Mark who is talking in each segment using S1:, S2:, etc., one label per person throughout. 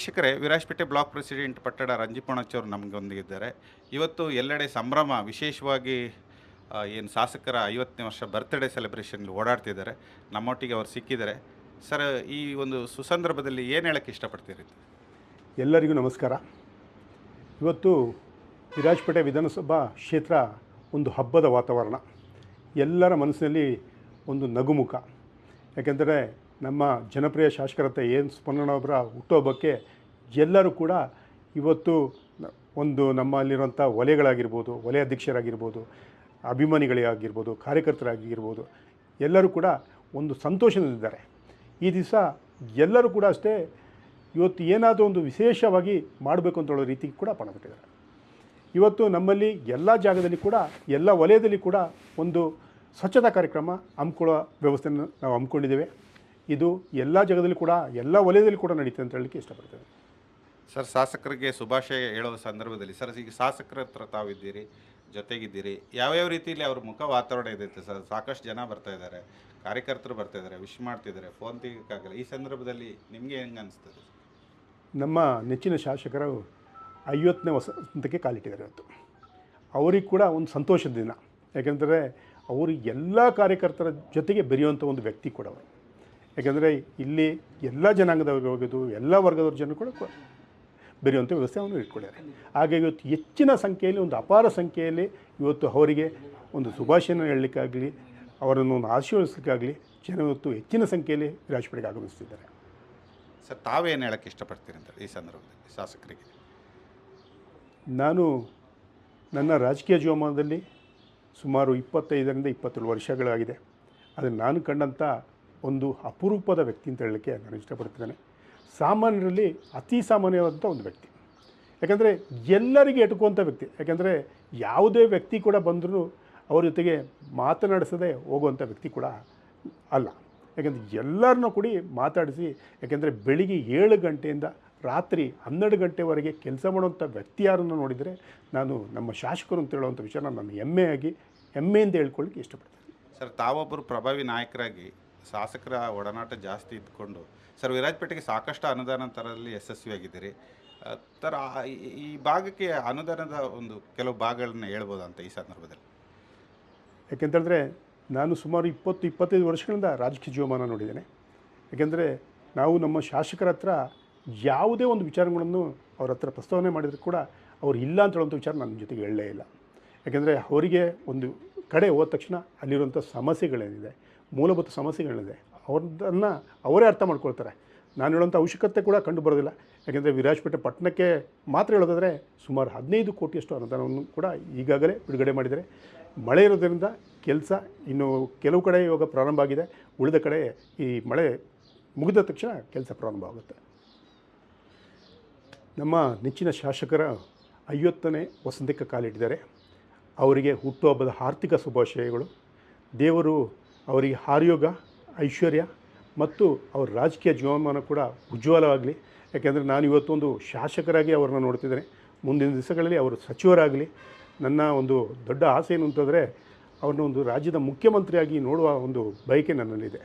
S1: ವೀಕ್ಷಕರೇ, Virajpet block president Pattada ರಂಜಿಪಣಚ್ಚವರು ನಮಗೊಂದಿಗಿದ್ದಾರೆ ಇವತ್ತು ಎಲ್ಲೆಡೆ ಸಂಭ್ರಮ, ವಿಶೇಷವಾಗಿ ಏನು ಶಾಸಕರ ಐವತ್ತನೇ ವರ್ಷ ಬರ್ತ್ಡೇ ಸೆಲೆಬ್ರೇಷನ್ ಓಡಾಡ್ತಿದ್ದಾರೆ. ನಮ್ಮೊಟ್ಟಿಗೆ ಅವ್ರು ಸಿಕ್ಕಿದ್ದಾರೆ. ಸರ್, ಈ ಒಂದು ಸುಸಂದರ್ಭದಲ್ಲಿ ಏನು ಹೇಳಕ್ಕೆ ಇಷ್ಟಪಡ್ತೀರಿ?
S2: ಎಲ್ಲರಿಗೂ ನಮಸ್ಕಾರ. ಇವತ್ತು ವಿರಾಜಪೇಟೆ ವಿಧಾನಸಭಾ ಕ್ಷೇತ್ರ ಒಂದು ಹಬ್ಬದ ವಾತಾವರಣ. ಎಲ್ಲರ ಮನಸ್ಸಿನಲ್ಲಿ ಒಂದು ನಗುಮುಖ. ಯಾಕೆಂದರೆ ನಮ್ಮ ಜನಪ್ರಿಯ ಶಾಸಕರತ್ತ ಏನು ಸ್ಪಂದನವರ ಹುಟ್ಟುಹಬ್ಬಕ್ಕೆ ಎಲ್ಲರೂ ಕೂಡ ಇವತ್ತು ಒಂದು ನಮ್ಮಲ್ಲಿರುವಂಥ ವಲಯಗಳಾಗಿರ್ಬೋದು ವಲಯ ಅಧ್ಯಕ್ಷರಾಗಿರ್ಬೋದು, ಅಭಿಮಾನಿಗಳೇ ಆಗಿರ್ಬೋದು, ಕಾರ್ಯಕರ್ತರಾಗಿರ್ಬೋದು, ಎಲ್ಲರೂ ಕೂಡ ಒಂದು ಸಂತೋಷದಲ್ಲಿದ್ದಾರೆ. ಈ ದಿವಸ ಎಲ್ಲರೂ ಕೂಡ ಅಷ್ಟೇ ಇವತ್ತು ಏನಾದರೂ ಒಂದು ವಿಶೇಷವಾಗಿ ಮಾಡಬೇಕು ಅಂತ ಹೇಳೋ ರೀತಿಗೆ ಕೂಡ ಪಣಬಿಟ್ಟಿದ್ದಾರೆ ಇವತ್ತು ನಮ್ಮಲ್ಲಿ ಎಲ್ಲ ಜಾಗದಲ್ಲಿ ಕೂಡ, ಎಲ್ಲ ವಲಯದಲ್ಲಿ ಕೂಡ ಒಂದು ಸ್ವಚ್ಛತಾ ಕಾರ್ಯಕ್ರಮ ಹಮ್ಮಿಕೊಳ್ಳೋ ವ್ಯವಸ್ಥೆಯನ್ನು ನಾವು ಹಮ್ಮಿಕೊಂಡಿದ್ದೇವೆ. ಇದು ಎಲ್ಲ ಜಾಗದಲ್ಲಿ ಕೂಡ ಎಲ್ಲ ವಲಯದಲ್ಲಿ ಕೂಡ ನಡೀತದೆ ಅಂತ ಹೇಳಲಿಕ್ಕೆ ಇಷ್ಟಪಡ್ತೇನೆ.
S1: ಸರ್ ಶಾಸಕರಿಗೆ ಶುಭಾಶಯ ಹೇಳೋ ಸಂದರ್ಭದಲ್ಲಿ. ಸರ್ ಈಗ ಶಾಸಕರ ಹತ್ರ ತಾವಿದ್ದೀರಿ ಜೊತೆಗಿದ್ದೀರಿ. ಯಾವ್ಯಾವ ರೀತಿಯಲ್ಲಿ ಅವ್ರ ಮುಖ ವಾತಾವರಣ ಇದೆ ಸರ್? ಸಾಕಷ್ಟು ಜನ ಬರ್ತಾ ಇದ್ದಾರೆ ಕಾರ್ಯಕರ್ತರು ಬರ್ತಾ ಇದ್ದಾರೆ ವಿಶ್ ಮಾಡ್ತಿದ್ದಾರೆ ಫೋನ್ ತೆಗಿಯೋಕ್ಕಾಗಲ್ಲ. ಈ ಸಂದರ್ಭದಲ್ಲಿ ನಿಮಗೆ ಹೆಂಗೆ ಅನಿಸ್ತದೆ
S2: ನಮ್ಮ ನೆಚ್ಚಿನ ಶಾಸಕರು ಐವತ್ತನೇ ವಸಂತಕ್ಕೆ ಕಾಲಿಟ್ಟಿದ್ದಾರೆ ಇವತ್ತು. ಅವರಿಗೆ ಕೂಡ ಒಂದು ಸಂತೋಷದ ದಿನ. ಯಾಕೆಂದರೆ ಅವರು ಎಲ್ಲ ಕಾರ್ಯಕರ್ತರ ಜೊತೆಗೆ ಬೆರೆಯುವಂಥ ಒಂದು ವ್ಯಕ್ತಿ ಕೂಡ ಅವರು. ಯಾಕೆಂದರೆ ಇಲ್ಲಿ ಎಲ್ಲ ಜನಾಂಗದವ್ರಿಗೋಗೋದು ಎಲ್ಲ ವರ್ಗದವ್ರ ಜನ ಕೂಡ ಬೆರೆಯುವಂಥ ವ್ಯವಸ್ಥೆ ಅವನು ಇಟ್ಕೊಂಡಿದ್ದಾರೆ. ಹಾಗಾಗಿ ಇವತ್ತು ಹೆಚ್ಚಿನ ಸಂಖ್ಯೆಯಲ್ಲಿ ಒಂದು ಅಪಾರ ಸಂಖ್ಯೆಯಲ್ಲಿ ಇವತ್ತು ಅವರಿಗೆ ಒಂದು ಶುಭಾಶಯನ ಹೇಳಲಿಕ್ಕಾಗಲಿ ಅವರನ್ನು ಒಂದು ಆಶೀರ್ವದಿಸಲಿಕ್ಕಾಗಲಿ ಜನ ಇವತ್ತು ಹೆಚ್ಚಿನ ಸಂಖ್ಯೆಯಲ್ಲಿ ರಾಜಪೇಟೆಗೆ ಆಗಮಿಸ್ತಿದ್ದಾರೆ
S1: ಸರ್ ತಾವೇನು ಹೇಳಕ್ಕೆ ಇಷ್ಟಪಡ್ತೀರಿ ಅಂತ ಈ ಸಂದರ್ಭದಲ್ಲಿ ಶಾಸಕರಿಗೆ?
S2: ನಾನು ನನ್ನ ರಾಜಕೀಯ ಜೀವಮಾನದಲ್ಲಿ ಸುಮಾರು ಇಪ್ಪತ್ತೈದರಿಂದ ಇಪ್ಪತ್ತೇಳು ವರ್ಷಗಳಾಗಿದೆ. ಅದನ್ನು ನಾನು ಕಂಡಂಥ ಒಂದು ಅಪರೂಪದ ವ್ಯಕ್ತಿ ಅಂತ ಹೇಳಲಿಕ್ಕೆ ನಾನು ಇಷ್ಟಪಡ್ತಿದ್ದೇನೆ ಸಾಮಾನ್ಯರಲ್ಲಿ ಅತಿ ಸಾಮಾನ್ಯವಾದಂಥ ಒಂದು ವ್ಯಕ್ತಿ. ಯಾಕಂದರೆ ಎಲ್ಲರಿಗೆ ಎಟುಕುವಂಥ ವ್ಯಕ್ತಿ. ಯಾಕೆಂದರೆ ಯಾವುದೇ ವ್ಯಕ್ತಿ ಕೂಡ ಬಂದರೂ ಅವ್ರ ಜೊತೆಗೆ ಮಾತನಾಡಿಸದೆ ಹೋಗುವಂಥ ವ್ಯಕ್ತಿ ಕೂಡ ಅಲ್ಲ. ಯಾಕಂದರೆ ಎಲ್ಲರನ್ನೂ ಕೂಡಿ ಮಾತಾಡಿಸಿ, ಯಾಕೆಂದರೆ ಬೆಳಿಗ್ಗೆ ಏಳು ಗಂಟೆಯಿಂದ ರಾತ್ರಿ ಹನ್ನೆರಡು ಗಂಟೆವರೆಗೆ ಕೆಲಸ ಮಾಡುವಂಥ ವ್ಯಕ್ತಿ ಯಾರನ್ನು ನೋಡಿದರೆ ನಾನು ನಮ್ಮ ಶಾಸಕರು ಅಂತ ಹೇಳುವಂಥ ವಿಷಯನ ನಾನು ಹೆಮ್ಮೆಯಾಗಿ, ಹೆಮ್ಮೆಯಿಂದ ಹೇಳ್ಕೊಳ್ಳಿಕ್ಕೆ ಇಷ್ಟಪಡ್ತೀನಿ.
S1: ಸರ್, ತಾವೊಬ್ಬರು ಪ್ರಭಾವಿ ನಾಯಕರಾಗಿ ಶಾಸಕರ ಒಡನಾಟ ಜಾಸ್ತಿ ಇದ್ಕೊಂಡು ಸರ್ ವಿರಾಜಪೇಟೆಗೆ ಸಾಕಷ್ಟು ಅನುದಾನ ತರದಲ್ಲಿ ಯಶಸ್ವಿಯಾಗಿದ್ದೀರಿ ಈ- ಈ ಭಾಗಕ್ಕೆ ಅನುದಾನದ ಒಂದು ಕೆಲವು ಭಾಗಗಳನ್ನ ಹೇಳ್ಬೋದು ಅಂತ ಈ ಸಂದರ್ಭದಲ್ಲಿ?
S2: ಯಾಕೆಂತೇಳಿದ್ರೆ ನಾನು ಸುಮಾರು ಇಪ್ಪತ್ತು, ಇಪ್ಪತ್ತೈದು ವರ್ಷಗಳಿಂದ ರಾಜಕೀಯ ಜೀವಮಾನ ನೋಡಿದ್ದೇನೆ. ಯಾಕೆಂದರೆ ನಾವು ನಮ್ಮ ಶಾಸಕರ ಹತ್ರ ಯಾವುದೇ ಒಂದು ವಿಚಾರಗಳನ್ನು ಅವ್ರ ಹತ್ರ ಪ್ರಸ್ತಾವನೆ ಮಾಡಿದರೂ ಕೂಡ ಅವ್ರು ಇಲ್ಲ ಅಂತ ಹೇಳುವಂಥ ವಿಚಾರ ನನ್ನ ಜೊತೆಗೆ ಹೇಳಲೇ ಇಲ್ಲ. ಯಾಕೆಂದರೆ ಅವರಿಗೆ ಒಂದು ಕಡೆ ಹೋದ ತಕ್ಷಣ ಅಲ್ಲಿರುವಂಥ ಸಮಸ್ಯೆಗಳೇನಿದೆ ಮೂಲಭೂತ ಸಮಸ್ಯೆಗಳಿದೆ. ಅವ್ರದನ್ನು ಅವರೇ ಅರ್ಥ ಮಾಡ್ಕೊಳ್ತಾರೆ. ನಾನು ಹೇಳೋಂಥ ಅವಶ್ಯಕತೆ ಕೂಡ ಕಂಡು ಬರೋದಿಲ್ಲ. ಯಾಕೆಂದರೆ ವಿರಾಜಪೇಟೆ ಪಟ್ಟಣಕ್ಕೆ ಮಾತ್ರ ಹೇಳೋದಾದರೆ ಸುಮಾರು ಹದಿನೈದು ಕೋಟಿಯಷ್ಟು ಅನುದಾನವನ್ನು ಕೂಡ ಈಗಾಗಲೇ ಬಿಡುಗಡೆ ಮಾಡಿದ್ದಾರೆ. ಮಳೆ ಇರೋದರಿಂದ ಕೆಲಸ ಇನ್ನು ಕೆಲವು ಕಡೆ ಇವಾಗ ಪ್ರಾರಂಭ ಆಗಿದೆ. ಉಳಿದ ಕಡೆ ಈ ಮಳೆ ಮುಗಿದ ತಕ್ಷಣ ಕೆಲಸ ಪ್ರಾರಂಭ ಆಗುತ್ತೆ. ನಮ್ಮ ನೆಚ್ಚಿನ ಶಾಸಕರ ಐವತ್ತನೇ ವಸಂತಕ್ಕೆ ಕಾಲಿಟ್ಟಿದ್ದಾರೆ. ಅವರಿಗೆ ಹುಟ್ಟುಹಬ್ಬದ ಆರ್ಥಿಕ ಶುಭಾಶಯಗಳು. ದೇವರು ಅವರಿಗೆ ಆರೋಗ್ಯ ಐಶ್ವರ್ಯ ಮತ್ತು ಅವ್ರ ರಾಜಕೀಯ ಜೀವಮಾನ ಕೂಡ ಉಜ್ವಲವಾಗಲಿ. ಯಾಕೆಂದರೆ ನಾನು ಇವತ್ತೊಂದು ಶಾಸಕರಾಗಿ ಅವ್ರನ್ನ ನೋಡ್ತಿದ್ದೇನೆ. ಮುಂದಿನ ದಿವಸಗಳಲ್ಲಿ ಅವರು ಸಚಿವರಾಗಲಿ. ನನ್ನ ಒಂದು ದೊಡ್ಡ ಆಸೆ ಏನು ಅಂತಂದರೆ ಅವ್ರನ್ನ ಒಂದು ರಾಜ್ಯದ ಮುಖ್ಯಮಂತ್ರಿಯಾಗಿ ನೋಡುವ ಒಂದು ಬಯಕೆ ನನ್ನಲ್ಲಿದೆ.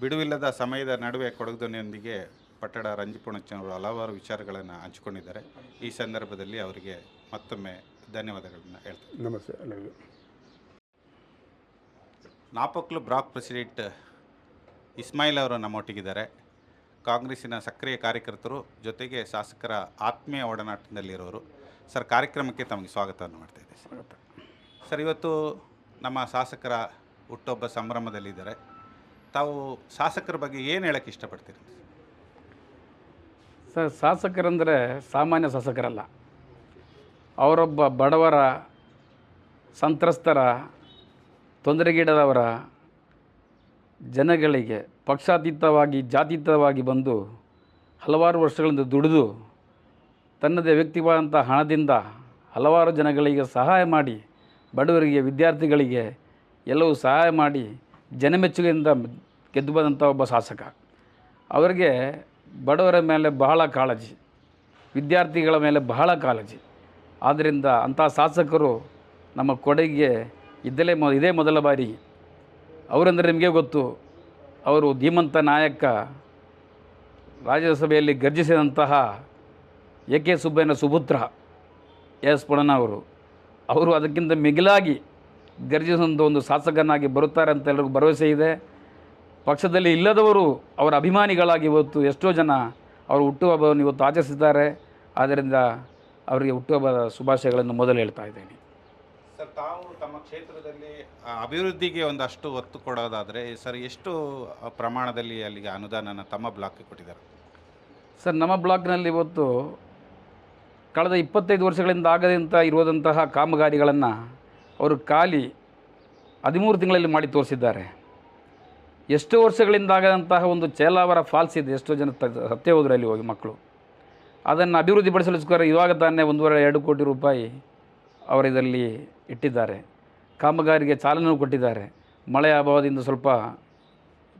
S1: ಬಿಡುವಿಲ್ಲದ ಸಮಯದ ನಡುವೆ ಕೊಡಗುದನಿಯೊಂದಿಗೆ ಪಟ್ಟಣ ರಂಜಿಪುಣಚ್ಚನವರು ಹಲವಾರು ವಿಚಾರಗಳನ್ನು ಹಂಚಿಕೊಂಡಿದ್ದಾರೆ. ಈ ಸಂದರ್ಭದಲ್ಲಿ ಅವರಿಗೆ ಮತ್ತೊಮ್ಮೆ ಧನ್ಯವಾದಗಳನ್ನು ಹೇಳ್ತೇನೆ.
S2: ನಮಸ್ತೆ
S1: ನಾಪಕ್ಲು ಬ್ಲಾಕ್ ಪ್ರೆಸಿಡೆಂಟ್ ಇಸ್ಮಾಯಿಲ್ ಅವರು ನಮ್ಮೊಟ್ಟಿಗಿದ್ದಾರೆ. ಕಾಂಗ್ರೆಸ್ಸಿನ ಸಕ್ರಿಯ ಕಾರ್ಯಕರ್ತರು ಜೊತೆಗೆ ಶಾಸಕರ ಆತ್ಮೀಯ ಒಡನಾಟದಲ್ಲಿರೋರು. ಸರ್ ಕಾರ್ಯಕ್ರಮಕ್ಕೆ ತಮಗೆ ಸ್ವಾಗತವನ್ನು ಮಾಡ್ತಾ ಇದ್ದೆ ಸರ್ ಸರ್ ಇವತ್ತು ನಮ್ಮ ಶಾಸಕರ ಹುಟ್ಟೊಬ್ಬ ಸಂಭ್ರಮದಲ್ಲಿದ್ದಾರೆ. ತಾವು ಶಾಸಕರ ಬಗ್ಗೆ ಏನು ಹೇಳಕ್ಕೆ ಇಷ್ಟಪಡ್ತೀರಿ?
S3: ಸರ್ ಶಾಸಕರಂದರೆ ಸಾಮಾನ್ಯ ಶಾಸಕರಲ್ಲ. ಅವರೊಬ್ಬ ಬಡವರ ಸಂತ್ರಸ್ತರ ತೊಂದರೆಗೀಡದವರ ಜನಗಳಿಗೆ ಪಕ್ಷಾತೀತವಾಗಿ, ಜಾತೀತವಾಗಿ ಬಂದು ಹಲವಾರು ವರ್ಷಗಳಿಂದ ದುಡಿದು ತನ್ನದೇ ವ್ಯಕ್ತಿವಾದಂಥ ಹಣದಿಂದ ಹಲವಾರು ಜನಗಳಿಗೆ ಸಹಾಯ ಮಾಡಿ, ಬಡವರಿಗೆ, ವಿದ್ಯಾರ್ಥಿಗಳಿಗೆ ಎಲ್ಲವೂ ಸಹಾಯ ಮಾಡಿ ಜನಮೆಚ್ಚುಗೆಯಿಂದ ಗೆದ್ದು ಬಂದಂಥ ಒಬ್ಬ ಶಾಸಕ. ಅವರಿಗೆ ಬಡವರ ಮೇಲೆ ಬಹಳ ಕಾಳಜಿ, ವಿದ್ಯಾರ್ಥಿಗಳ ಮೇಲೆ ಬಹಳ ಕಾಳಜಿ. ಆದ್ದರಿಂದ ಅಂಥ ಶಾಸಕರು ನಮ್ಮ ಕೊಡಗಿಗೆ ಇದ್ದಲೇ ಮೊ, ಇದೇ ಮೊದಲ ಬಾರಿ. ಅವರೆಂದರೆ ನಿಮಗೆ ಗೊತ್ತು, ಅವರು ಧೀಮಂತ ನಾಯಕ, ರಾಜ್ಯಸಭೆಯಲ್ಲಿ ಗರ್ಜಿಸಿದಂತಹ ಎ ಕೆ ಸುಬ್ಬಯ್ಯನ ಸುಪುತ್ರ ಎಸ್. ಪುಣನವರು ಅವರು. ಅವರು ಅದಕ್ಕಿಂತ ಮಿಗಿಲಾಗಿ ಗರ್ಜಿಸಿದಂಥ ಒಂದು ಶಾಸಕನಾಗಿ ಬರುತ್ತಾರೆ ಅಂತ ಎಲ್ಲರಿಗೂ ಭರವಸೆ ಇದೆ. ಪಕ್ಷದಲ್ಲಿ ಇಲ್ಲದವರು ಅವರ ಅಭಿಮಾನಿಗಳಾಗಿ ಇವತ್ತು ಎಷ್ಟೋ ಜನ ಅವರು ಹುಟ್ಟುಹಬ್ಬವನ್ನು ಇವತ್ತು ಆಚರಿಸಿದ್ದಾರೆ. ಆದ್ದರಿಂದ ಅವರಿಗೆ ಹುಟ್ಟುಹಬ್ಬದ ಶುಭಾಶಯಗಳನ್ನು ಮೊದಲು ಹೇಳ್ತಾ ಇದ್ದೇನೆ.
S1: ತಾವು ತಮ್ಮ ಕ್ಷೇತ್ರದಲ್ಲಿ ಅಭಿವೃದ್ಧಿಗೆ ಒಂದಷ್ಟು ಒತ್ತು ಕೊಡೋದಾದರೆ ಸರ್, ಎಷ್ಟು ಪ್ರಮಾಣದಲ್ಲಿ ಅಲ್ಲಿಗೆ ಅನುದಾನನ ತಮ್ಮ ಬ್ಲಾಕ್ಗೆ ಕೊಟ್ಟಿದ್ದಾರೆ?
S3: ಸರ್, ನಮ್ಮ ಬ್ಲಾಕ್ನಲ್ಲಿ ಇವತ್ತು ಕಳೆದ ಇಪ್ಪತ್ತೈದು ವರ್ಷಗಳಿಂದ ಆಗದಂತ ಇರುವುದಂತಹ ಕಾಮಗಾರಿಗಳನ್ನು ಅವರು ಖಾಲಿ ಹದಿಮೂರು ತಿಂಗಳಲ್ಲಿ ಮಾಡಿ ತೋರಿಸಿದ್ದಾರೆ. ಎಷ್ಟೋ ವರ್ಷಗಳಿಂದ ಆಗದಂತಹ ಒಂದು ಚೇಲಾವರ ಫಾಲ್ಸ್ ಇದೆ, ಎಷ್ಟೋ ಜನ ಸತ್ಯ ಹೋದ್ರು ಅಲ್ಲಿ ಹೋಗಿ ಮಕ್ಕಳು. ಅದನ್ನು ಅಭಿವೃದ್ಧಿಪಡಿಸಲು ಇವಾಗ ತಾನೇ ಒಂದೂವರೆ, ಎರಡು ಕೋಟಿ ರೂಪಾಯಿ ಅವರು ಇದರಲ್ಲಿ ಇಟ್ಟಿದ್ದಾರೆ. ಕಾಮಗಾರಿಗೆ ಚಾಲನೆ ಕೊಟ್ಟಿದ್ದಾರೆ. ಮಳೆಯ ಅಭಾವದಿಂದ ಸ್ವಲ್ಪ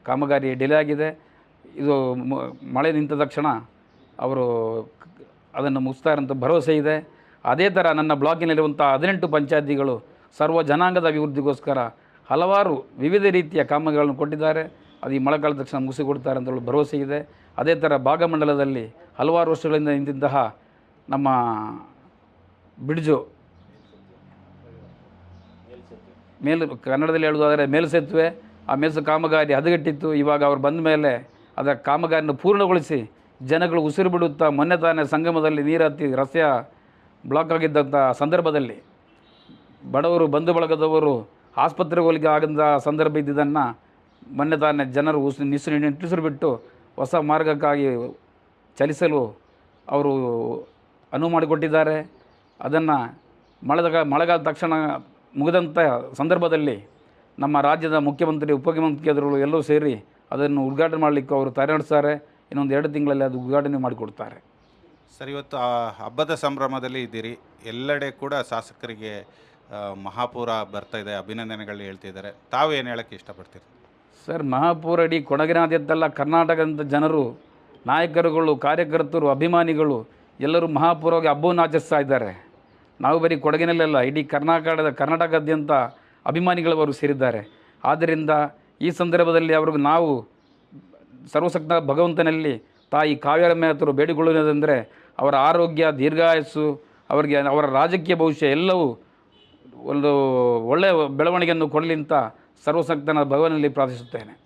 S3: ಕಾಮಗಾರಿ ಡಿಲೇ ಆಗಿದೆ. ಇದು ಮಳೆ ನಿಂತ ತಕ್ಷಣ ಅವರು ಅದನ್ನು ಮುಗಿಸ್ತಾರೆ ಅಂತ ಭರವಸೆ ಇದೆ. ಅದೇ ಥರ ನನ್ನ ಬ್ಲಾಕಿನಲ್ಲಿರುವಂಥ ಹದಿನೆಂಟು ಪಂಚಾಯತಿಗಳು ಸರ್ವ ಜನಾಂಗದ ಅಭಿವೃದ್ಧಿಗೋಸ್ಕರ ಹಲವಾರು ವಿವಿಧ ರೀತಿಯ ಕಾಮಗಾರಿಗಳನ್ನು ಕೊಟ್ಟಿದ್ದಾರೆ. ಅದು ಈ ಮಳೆಗಾಲದ ತಕ್ಷಣ ಮುಗಿಸಿಕೊಡ್ತಾರೆ ಅಂತ ಹೇಳಿ ಭರವಸೆ ಇದೆ. ಅದೇ ಥರ ಭಾಗಮಂಡಲದಲ್ಲಿ ಹಲವಾರು ವರ್ಷಗಳಿಂದ ನಿಂತಿದ್ದಂತಹ ನಮ್ಮ ಬಿಡ್ಜು ಮೇಲು ಕನ್ನಡದಲ್ಲಿ ಹೇಳುವುದಾದರೆ ಮೇಲ್ಸೇತುವೆ ಆ ಮೇಲ್ಸ ಕಾಮಗಾರಿ ಹದಗೆಟ್ಟಿತ್ತು. ಇವಾಗ ಅವ್ರು ಬಂದ ಮೇಲೆ ಅದರ ಕಾಮಗಾರಿಯನ್ನು ಪೂರ್ಣಗೊಳಿಸಿ ಜನಗಳು ಉಸಿರು ಬಿಡುತ್ತಾ ಮೊನ್ನೆ ತಾನೇ ಸಂಗಮದಲ್ಲಿ ನೀರು ಹತ್ತಿ ರಸ್ತೆಯ ಬ್ಲಾಕ್ ಆಗಿದ್ದಂಥ ಸಂದರ್ಭದಲ್ಲಿ ಬಡವರು, ಬಂಧು ಬಳಗದವರು ಆಸ್ಪತ್ರೆಗೆ ಹೋಲಿಕೆ ಆಗಿದ್ದ ಸಂದರ್ಭ ಇದ್ದಿದ್ದನ್ನು ಮೊನ್ನೆ ತಾನೇ ಜನರು ಉಸಿ ನಿಸಿರು ನಿಂಟಿಸಿರು ಬಿಟ್ಟು ಹೊಸ ಮಾರ್ಗಕ್ಕಾಗಿ ಚಲಿಸಲು ಅವರು ಅನುವು ಮಾಡಿಕೊಟ್ಟಿದ್ದಾರೆ. ಅದನ್ನು ಮಳೆದ ಮಳೆಗಾಲ ತಕ್ಷಣ ಮುಗಿದಂಥ ಸಂದರ್ಭದಲ್ಲಿ ನಮ್ಮ ರಾಜ್ಯದ ಮುಖ್ಯಮಂತ್ರಿ ಉಪಮುಖ್ಯಮಂತ್ರಿಗಳು ಎಲ್ಲರೂ ಸೇರಿ ಅದನ್ನು ಉದ್ಘಾಟನೆ ಮಾಡಲಿಕ್ಕೆ ಅವರು ತಯಾರಿ ನಡೆಸ್ತಾರೆ. ಇನ್ನೊಂದು ಎರಡು ತಿಂಗಳಲ್ಲಿ ಅದು ಉದ್ಘಾಟನೆ ಮಾಡಿಕೊಡ್ತಾರೆ.
S1: ಸರ್ ಇವತ್ತು ಆ ಹಬ್ಬದ ಸಂಭ್ರಮದಲ್ಲಿ ಇದ್ದೀರಿ. ಎಲ್ಲೆಡೆ ಕೂಡ ಶಾಸಕರಿಗೆ ಮಹಾಪೂರ ಬರ್ತಾ ಇದೆ ಅಭಿನಂದನೆಗಳು ಹೇಳ್ತಿದ್ದಾರೆ. ತಾವು ಏನು ಹೇಳೋಕ್ಕೆ ಇಷ್ಟಪಡ್ತೀರಿ?
S3: ಸರ್ ಮಹಾಪೂರ ಇಡೀ ಕೊಡಗಿನಾದ್ಯಂತೆಲ್ಲ ಕರ್ನಾಟಕದ ಜನರು ನಾಯಕರುಗಳು ಕಾರ್ಯಕರ್ತರು ಅಭಿಮಾನಿಗಳು ಎಲ್ಲರೂ ಮಹಾಪೂರವಾಗಿ ಹಬ್ಬವನ್ನು ಆಚರಿಸ್ತಾ ಇದ್ದಾರೆ. ನಾವು ಬರೀ ಕೊಡಗಿನಲ್ಲೆಲ್ಲ ಇಡೀ ಕರ್ನಾಟಕದ, ಕರ್ನಾಟಕದಾದ್ಯಂತ ಅಭಿಮಾನಿಗಳವರು ಸೇರಿದ್ದಾರೆ. ಆದ್ದರಿಂದ ಈ ಸಂದರ್ಭದಲ್ಲಿ ಅವ್ರಿಗೆ ನಾವು ಸರ್ವಸಕ್ತ ಭಗವಂತನಲ್ಲಿ ತಾಯಿ ಕಾವ್ಯರಮ್ಯ ಹತ್ರ ಬೇಡಿಕೊಳ್ಳುವುದಂದರೆ ಅವರ ಆರೋಗ್ಯ, ದೀರ್ಘಾಯಸ್ಸು, ಅವರಿಗೆ ಅವರ ರಾಜಕೀಯ ಭವಿಷ್ಯ ಎಲ್ಲವೂ ಒಂದು ಒಳ್ಳೆಯ ಬೆಳವಣಿಗೆಯನ್ನು ಕೊಡಲಿ ಅಂತ ಸರ್ವಸಕ್ತನ ಭಗವನಲ್ಲಿ ಪ್ರಾರ್ಥಿಸುತ್ತೇನೆ.